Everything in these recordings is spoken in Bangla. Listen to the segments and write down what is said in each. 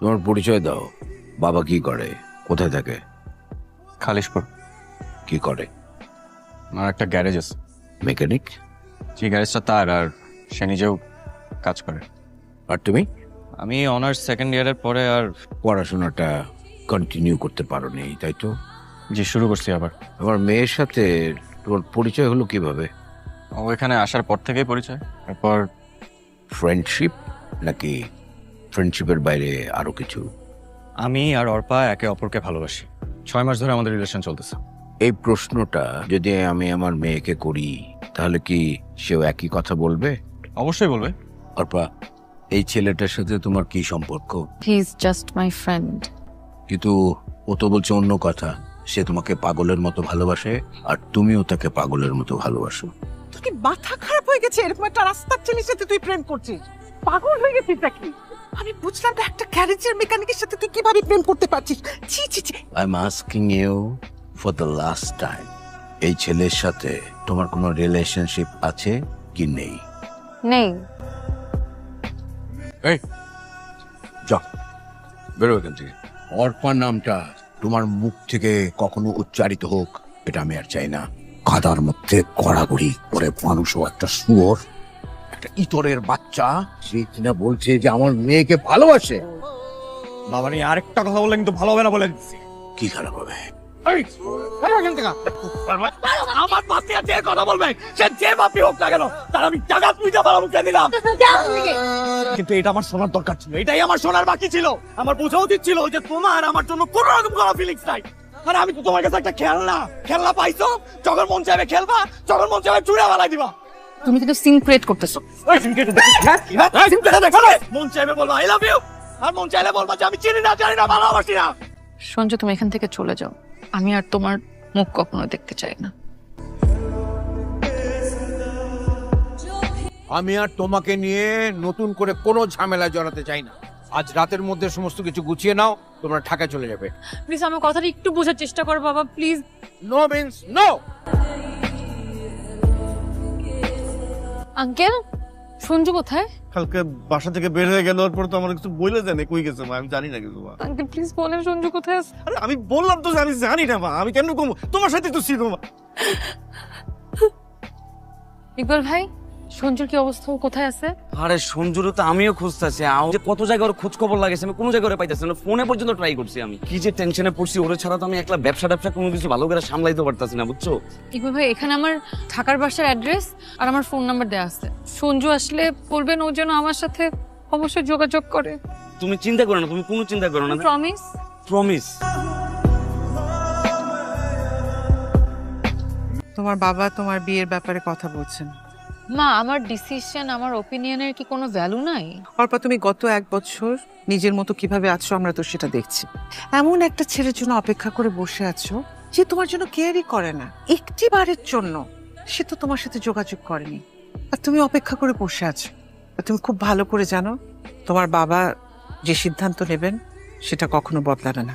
তোমার পরিচয় দাও। বাবা কি করে? কোথায় থাকে? খালিশপুর। কি করে? আমার একটা গ্যারেজ আছে। মেকানিক? যে গ্যারেজটা তার আর সে নিজেও কাজ করে। আর তুমি? আমি অনার্স সেকেন্ড ইয়ারের পরে আর পড়াশোনাটা কন্টিনিউ করতে পারো নি তাই তো? যে শুরু করছি আবার। আমার মেয়ের সাথে তোমার পরিচয় হলো কীভাবে? ও এখানে আসার পর থেকেই পরিচয়। তারপর ফ্রেন্ডশিপ নাকি ফ্রেন্ডশিপের বাইরে আরও কিছু? আমি আর অর্পা একে অপরকে ভালোবাসি। ছয় মাস ধরে আমাদের রিলেশন চলতেছে। এই প্রশ্নটা যদি আমি আমার মেয়েকে করি তাহলে কি সেও একই কথা বলবে? অবশ্যই বলবে। অর্পা এই ছেলেটার সাথে তোমার কি সম্পর্ক? He is just my friend কিন্তু ও তো বলছে অন্য কথা। সে তোমাকে পাগলের মতো ভালোবাসে আর তুমিও তাকে পাগলের মতো ভালোবাসো। তোর কি মাথা খারাপ হয়ে গেছে? এরকম একটা রাস্তার ছেলের সাথে তুই প্রেম করছিস। পাগল হয়ে গেছিস নাকি? আমি বুঝলাম না একটা গ্যারেজের মেকানিকের সাথে তুই কীভাবে প্রেম করতে পারছিস? ছি ছি ছি। I am asking you for the last time এই ছেলের সাথে তোমার কোনো রিলেশনশিপ আছে কি নেই? নেই। এই যাও বেরো এখান থেকে। অর্পা নামটা তোমার মুখ থেকে কখনো উচ্চারিত হোক এটা আমি আর চাই না। কাদার মধ্যে কড়াগড়ি করে মানুষও একটা শুয়োর। একটা ইতরের বাচ্চা। সে কিনা বলছে যে আমার মেয়েকে ভালোবাসে। বাবা নিয়ে আরেকটা কথা বললে কিন্তু ভালো হবে না বলে দিচ্ছি। কি খারাপ হবে? আমার পাশে যে কথা বলবে সে যে বাপি হোক না কেন তার আমি টাকা তুইতে পারব মুখে দিলাম? কিন্তু এটা আমার শোনার দরকার ছিল এটাই আমার শোনার বাকি ছিল। আমার বোঝা উচিত ছিল যে তোমার আমার জন্য কোনো রকম কোনো ফিলিংস নাই। আর আমি তো তোমার কাছে একটা খেলনা খেলনা পাইছো যখন মন চাইবে খেলবা যখন মন চাইবে চুড়া বালাই দিবা। তুমি কিন্তু সিন ক্রিয়েট করতেছো। ওই সিনকেটে দেখো হ্যাঁ? হ্যাঁ? রে। মন চাইবে বলবা আই লাভ ইউ আর মন চাইলে বলবা যে আমি চিনি না জানি না ভালোবাসি না। সঞ্জু তুমি এখান থেকে চলে যাও। আমি আর তোমার মুখ কখনো দেখতে চাই না। আমি আর তোমাকে নিয়ে নতুন করে কোনো ঝামেলা জড়াতে চাই না। আজ রাতের মধ্যে সমস্ত কিছু গুছিয়ে নাও তোমরা ঢাকায় চলে যাবে। প্লিজ আমার কথাটা একটু বোঝার চেষ্টা করো বাবা please. No means no uncle Sanju কোথায়? কালকে বাসা থেকে বের হয়ে গেল পর তো আমার কিছু বইলে জানে কই গেছে মা? আমি জানি না কিছু মা। আঙ্কেল প্লিজ বলেন সঞ্জু কোথায় আছে? আরে আমি বললাম তো যে আমি জানি না মা আমি কেন কম? তোমার সাথে তো ছিল মা। ইকবাল ভাই সঞ্জুর কি অবস্থা? ও কোথায় আছে? আরে সঞ্জুরও তো আমিও খুঁজতেছি। যে কত জায়গায় ওর খোঁজ খবর লাগেছে আমি কোনো জায়গায় ওরে পাইতেছি না। ফোনে পর্যন্ত ট্রাই করছি আমি। কি যে টেনশনে পড়ছি ওরে ছাড়া তো আমি একলা ব্যবসা ব্যবসা কোনো কিছু ভালো করে সামলাইতে পারতাছি না বুঝছ? ইকবাল ভাই এখানে আমার ঢাকার বাসার অ্যাড্রেস আর আমার ফোন নাম্বার দেওয়া আছে। সঞ্জু আসলে বলবেন ও যেন আমার সাথে অবশ্যই যোগাযোগ করে। তুমি চিন্তা করো না তুমি কোনো চিন্তা করো না। প্রমিস প্রমিস তোমার বাবা তোমার বিয়ের ব্যাপারে কথা বলছেন। মা, আমার ডিসিশন আমার ওপিনিয়নের কি কোনো ভ্যালু নাই? অর্পা, তুমি গত এক বছর নিজের মতো কীভাবে আছো আমরা তো সেটা দেখছি। এমন একটা ছেলের জন্য অপেক্ষা করে বসে আছো যে তোমার জন্য কেয়ারই করে না। একটি বারের জন্য সে তো তোমার সাথে যোগাযোগ করেনি। আর তুমি অপেক্ষা করে বসে আছো। আর তুমি খুব ভালো করে জানো, তোমার বাবা যে সিদ্ধান্ত নেবেন সেটা কখনো বদলাবে না।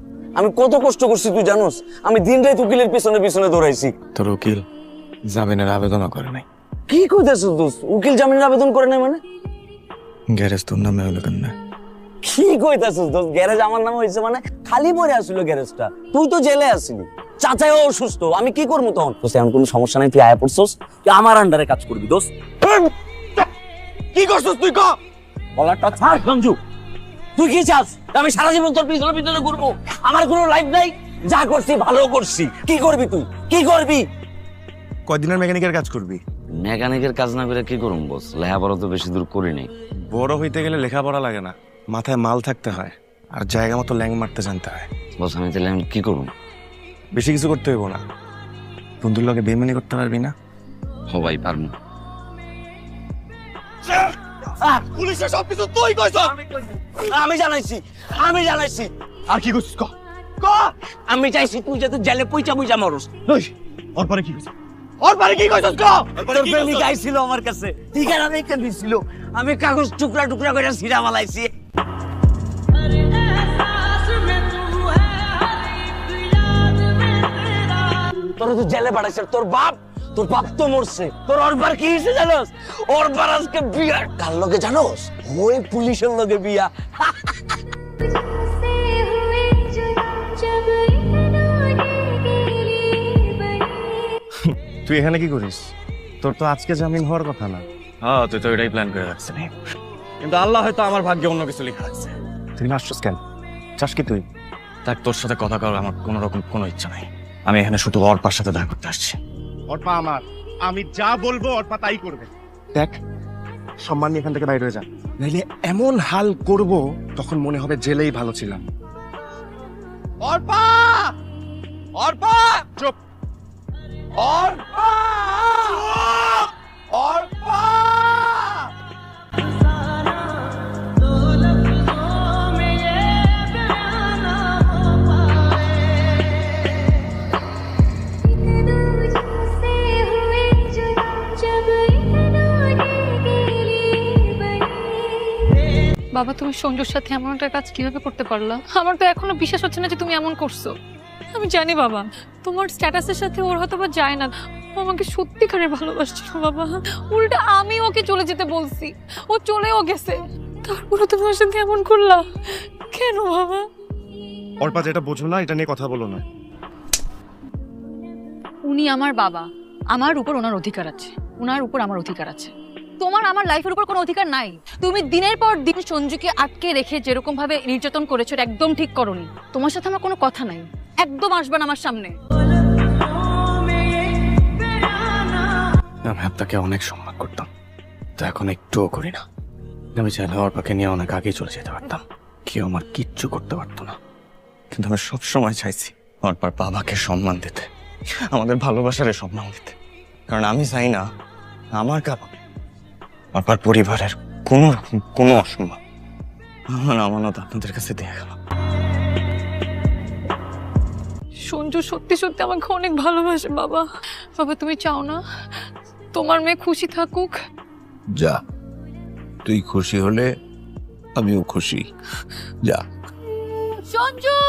আমি কত কষ্ট করছি তুই জানোস? আমি দিন রাত উকিলের পিছনে পিছনে দৌড়াইছি। তোর উকিল জামিনের আবেদনও করে নাই। কি কইতেছ দোস্ত? উকিল জামিনের আবেদন করে নাই মানে? গ্যারেজ তোর নামে হলো কেন কি কইতাছিস দোস্ত? গ্যারেজ আমার নামে হইছে মানে খালি পড়ে আসছিল গ্যারেজটা। তুই তো জেলে আসিলি। চাচাই অসুস্থ আমি কি করব তখন? তো এমন কোনো সমস্যা নাই তুই আয়া পড়ছস তুই আমার আন্ডারে কাজ করবি দোস্ত। কি করছস তুই ক? বলাটা ছাড় সঞ্জু। তুই কি চাস? আমি সারা জীবন তোর পিছনে পিছনে ঘুরবো। আমার কোনো লাইফ নাই। যা করছি ভালো করছি। কি করবি তুই? কি করবি? কয়দিনের মেকানিকের কাজ করবি? মেকানিকের কাজ না করে কি করুম বস? লেখাপড়া তো বেশি দূর করিনি বড় হইতে গেলে লেখাপড়া লাগে না। মাথায় মাল থাকতে হয় আর জায়গা মতো ল্যাং মারতে জানতে হয়। বস আমি তাহলে আমি কি করুম বেশি কিছু করতে হইব না। বন্ধুর লগে বেমানি করতে পারবি না? হ ভাই পারব পুলিশের সবকিছু তুই কইছ। আমি জানাইছি আমি জানাইছি। আর কি করছিস ক? ক? আমি চাইছি তুই যাতে জেলে পয়সা পয়সা মরস। তুই ওর পরে কি কইছিস? ওর পরে কি কইছস ক? তোর প্রেমিক আইছিল আমার কাছে। ঠিকানা রেখে দিছিল। আমি কাগজ টুকরা টুকরা করে সিরা মালাইছি। তোর তো জেলে পাঠাইছে তোর বাপ তোর বাপ তো মরছে। তোর অরবার কি হয়েছে জানোস? অরবার আজকে বিয়া। কার লগে জানোস? ওই পুলিশের লগে বিয়া। তুই এখানে কি করিস? তোর তো আজকে জামিন হওয়ার কথা না। হ্যাঁ তুই তো এটাই প্ল্যান করে রাখছিলি কিন্তু আল্লাহ হয়তো আমার ভাগ্যে অন্য কিছু লেখা আছে তুই নাচছিস কেন? চাস কি তুই? দেখ তোর সাথে কথা করার আমার কোনো রকম কোনো ইচ্ছা নাই। আমি এখানে শুধু অর্পার সাথে দেখা করতে আসছি। অর্পা আমার আমি যা বলব অর্পা তাই করবে। দেখ সম্মান নিয়ে এখান থেকে বাইরে হয়ে যা। নাইলে এমন হাল করব তখন মনে হবে জেলেই ভালো ছিলাম। অর্পা! অর্পা! চুপ। অর্পা! অর্পা বাবা তুমি সঞ্জুর সাথে এমন একটা কাজ কীভাবে করতে পারলা? আমার তো এখনও বিশ্বাস হচ্ছে না যে তুমি এমন করছ। আমি জানি বাবা তোমার স্ট্যাটাসের সাথে ওর হয়তো বা যায় না। ও আমাকে সত্যিকারের ভালোবাসছিল বাবা। উল্টা আমি ওকে চলে যেতে বলছি। ও চলেও গেছে। তারপরে তোমার সাথে এমন করলা? কেন বাবা? অর্পা যেটা বোঝো না এটা নিয়ে কথা বলো না। উনি আমার বাবা। আমার উপর ওনার অধিকার আছে। ওনার উপর আমার অধিকার আছে। তোমার আমার লাইফের উপর কোনো অধিকার নাই। তুমি দিনের পর দিন সঞ্জুকে আটকে রেখে যেরকম ভাবে নির্যাতন করেছ একদম ঠিক করনি। তোমার সাথে আমার কোনো কথা নাই। একদম আসবে না আমার সামনে। আমি আপনাকে অনেক সম্মান করতাম, তো এখন একটুও করি না। আমি চাইলে অর্পাকে নিয়ে অনেক আগেই চলে যেতে পারতাম। কেউ আমার কিচ্ছু করতে পারতো না। কিন্তু আমি সবসময় চাইছি অর্পার বাবাকে সম্মান দিতে, আমাদের ভালোবাসারে সম্মান দিতে। কারণ আমি চাই না, আমার কারণে অর্পার পরিবারের কোনো রকম কোনো অসম্মান আমার আমানত আপনাদের কাছে দিয়ে গেল সঞ্জু সত্যি সত্যি আমাকে অনেক ভালোবাসে বাবা। বাবা তুমি চাও না? তোমার মেয়ে খুশি থাকুক? যা। তুই খুশি হলে আমিও খুশি। যা। সঞ্জু!